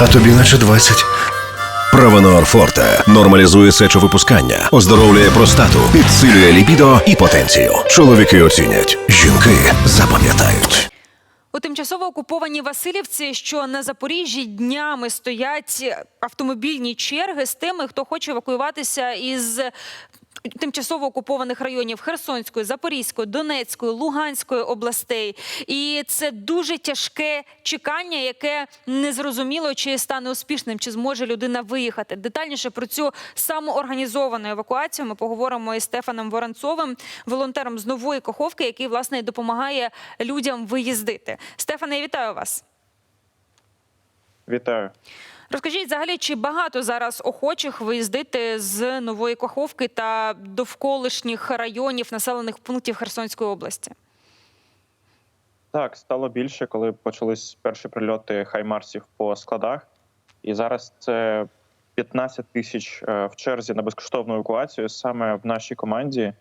а тобі наче 20. Правонор Форте нормалізує сечовипускання, оздоровлює простату, підсилює лібідо і потенцію. Чоловіки оцінять, жінки запам'ятають. У тимчасово окупованій Васильівці, що на Запоріжжі днями стоять автомобільні черги з тими, хто хоче евакуюватися із тимчасово окупованих районів Херсонської, Запорізької, Донецької, Луганської областей. І це дуже тяжке чекання, яке незрозуміло, чи стане успішним, чи зможе людина виїхати. Детальніше про цю самоорганізовану евакуацію ми поговоримо із Стефаном Воронцовим, волонтером з нової Каховки, який власне допомагає людям виїздити. Стефане, вітаю вас. Вітаю. Розкажіть взагалі, чи багато зараз охочих виїздити з нової Каховки та довколишніх районів населених пунктів Херсонської області? Так, стало більше, коли почались перші прильоти хаймарсів по складах. І зараз це 15 тисяч е, в черзі на безкоштовну евакуацію саме в нашій команді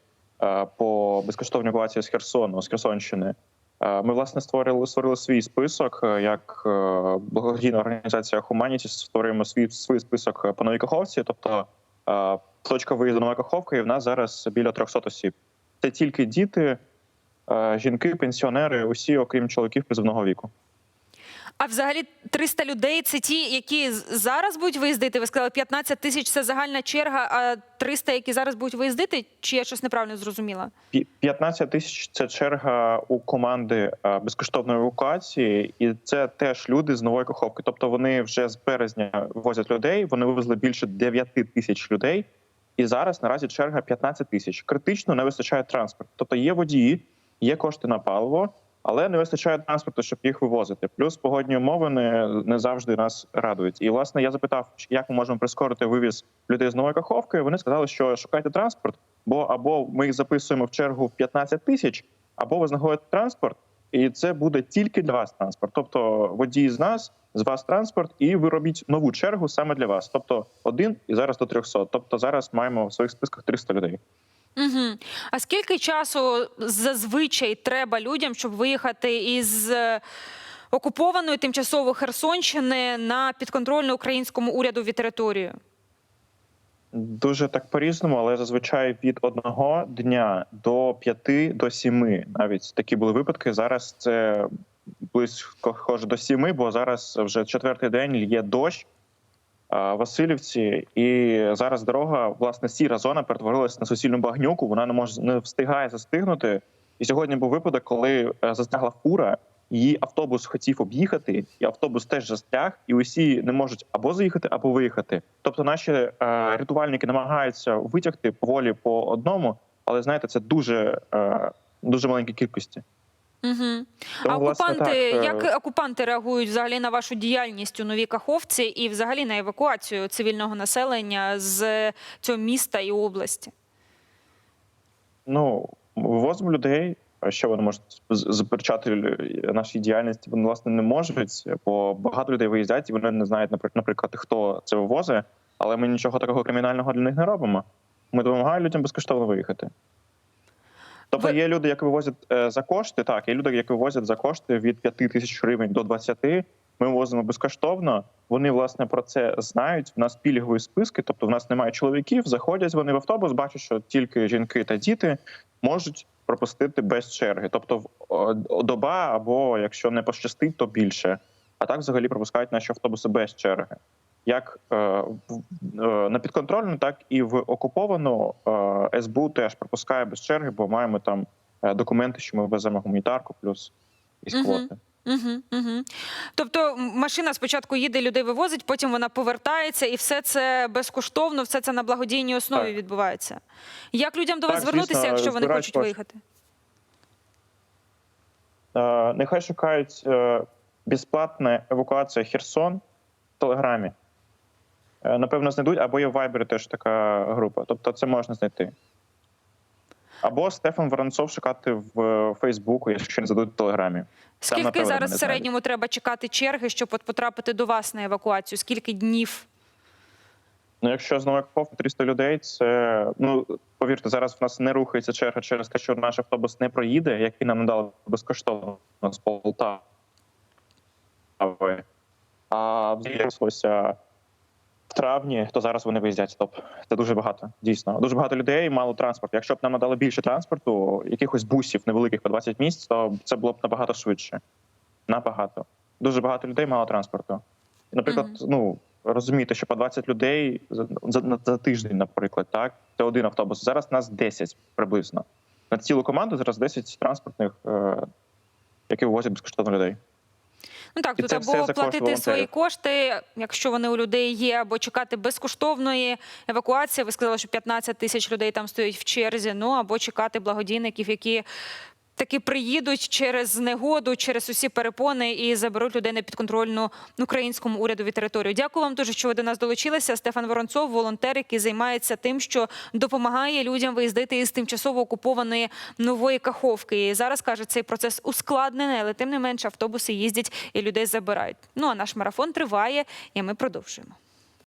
е, по безкоштовній евакуації з Херсону, з Херсонщини. Е, Ми власне створили створили свій список е, як е, благодійна організація Humanities створюємо свій свій список по новій Каховці. Тобто точка виїзду нова Каховка, і в нас зараз біля 300 осіб. Це тільки діти, жінки, пенсіонери, усі, окрім чоловіків призовного віку. А взагалі 300 людей це ті, які зараз будуть виїздити. Ви сказали, 15 тисяч це загальна черга, а 300, які зараз будуть виїздити? Чи я щось неправильно зрозуміла? Пі- 15 тисяч це черга у команди е, безкоштовної евакуації, і це теж люди з нової каховки. Тобто вони вже з березня возять людей. Вони вивезли більше 9 тисяч людей. І зараз наразі черга 15 тисяч. Критично не вистачає транспорту. Тобто є водії, є кошти на паливо, але не вистачає транспорту, щоб їх вивозити. Плюс погодні умови не, не завжди нас радують. І власне я запитав, як ми можемо прискорити вивіз людей з нової каховки. Вони сказали, що шукайте транспорт, бо або ми їх записуємо в чергу в 15 тисяч, або ви знаходите транспорт, і це буде тільки для вас транспорт. Тобто водій з нас, з вас транспорт, і ви робіть нову чергу саме для вас. Тобто один і зараз до 300. Тобто зараз маємо в своїх списках 300 людей. Угу. А скільки часу зазвичай треба людям, щоб виїхати із е, окупованої тимчасово Херсонщини на підконтрольну українському урядові територію? Дуже так по-різному, але зазвичай від одного дня до п'яти до сіми. Навіть такі були випадки. Зараз це близько до сіми, бо зараз вже четвертий день є дощ Васильівці, і зараз дорога, власне, сіра зона перетворилася на суцільну багнюку. Вона не може не встигає застигнути. І сьогодні був випадок, коли е, застрягла фура. Її автобус хотів об'їхати, і автобус теж застряг, і усі не можуть або заїхати, або виїхати. Тобто, наші е, рятувальники намагаються витягти поволі по одному, але знаєте, це дуже, е, дуже маленькі кількості. Угу. А Тому, власне, окупанти, так, е, як окупанти реагують взагалі на вашу діяльність у новій Каховці і взагалі на евакуацію цивільного населення з цього міста і області? Ну, вивозимо людей. Що вони можуть заперечати нашій діяльності? Вони власне не можуть, бо багато людей виїздять і вони не знають, наприк- наприклад, хто це вивозить, але ми нічого такого кримінального для них не робимо. Ми допомагаємо людям безкоштовно виїхати. Тобто є люди, які вивозять е, за кошти, так, є люди, які вивозять за кошти від 5 тисяч гривень до 20. Ми вивозимо безкоштовно. Вони власне про це знають. В нас пільгові списки, тобто в нас немає чоловіків. Заходять вони в автобус, бачать, що тільки жінки та діти можуть пропустити без черги. Тобто, в доба або якщо не пощастить, то більше. А так взагалі пропускають наші автобуси без черги. Як е, е, на підконтрольну, так і в окуповану е, СБУ теж пропускає без черги, бо маємо там документи, що ми веземо гуманітарку плюс військовоти. Угу, угу. Тобто машина спочатку їде, людей вивозить, потім вона повертається, і все це безкоштовно, все це на благодійній основі Так. відбувається. Як людям до вас Так, звернутися, звісно, якщо вони хочуть кошти. виїхати? Е, Нехай шукають е, безплатна евакуація Херсон в Телеграмі. Е, Напевно, знайдуть, або є в Вайбері теж така група. Тобто це можна знайти. Або Стефан Воронцов шукати в е, Фейсбуку, якщо не зададуть в Телеграмі. Скільки напевно, зараз в середньому треба чекати черги, щоб от потрапити до вас на евакуацію? Скільки днів? Ну, якщо з Нової 300 людей, це ну повірте, зараз в нас не рухається черга через те, що наш автобус не проїде, який нам надали безкоштовно з Полтави. А з'явилося в травні, то зараз вони виїздять. Стоп. Це дуже багато. Дійсно, дуже багато людей, мало транспорту. Якщо б нам надали більше транспорту, якихось бусів невеликих по 20 місць, то це було б набагато швидше. Набагато. Дуже багато людей, мало транспорту. Наприклад, ну розумієте, що по 20 людей за, за, за тиждень, наприклад, так це один автобус. Зараз нас 10 приблизно. На цілу команду зараз 10 транспортних, е, які вивозять безкоштовно людей. Ну так, І тут або платити свої кошти, якщо вони у людей є, або чекати безкоштовної евакуації. Ви сказали, що 15 тисяч людей там стоять в черзі. Ну або чекати благодійників, які таки приїдуть через негоду, через усі перепони і заберуть людей на підконтрольну українському урядові територію. Дякую вам дуже, що ви до нас долучилися. Стефан Воронцов, волонтер, який займається тим, що допомагає людям виїздити із тимчасово окупованої нової каховки. І зараз каже, цей процес ускладнений, але тим не менше автобуси їздять і людей забирають. Ну а наш марафон триває, і ми продовжуємо.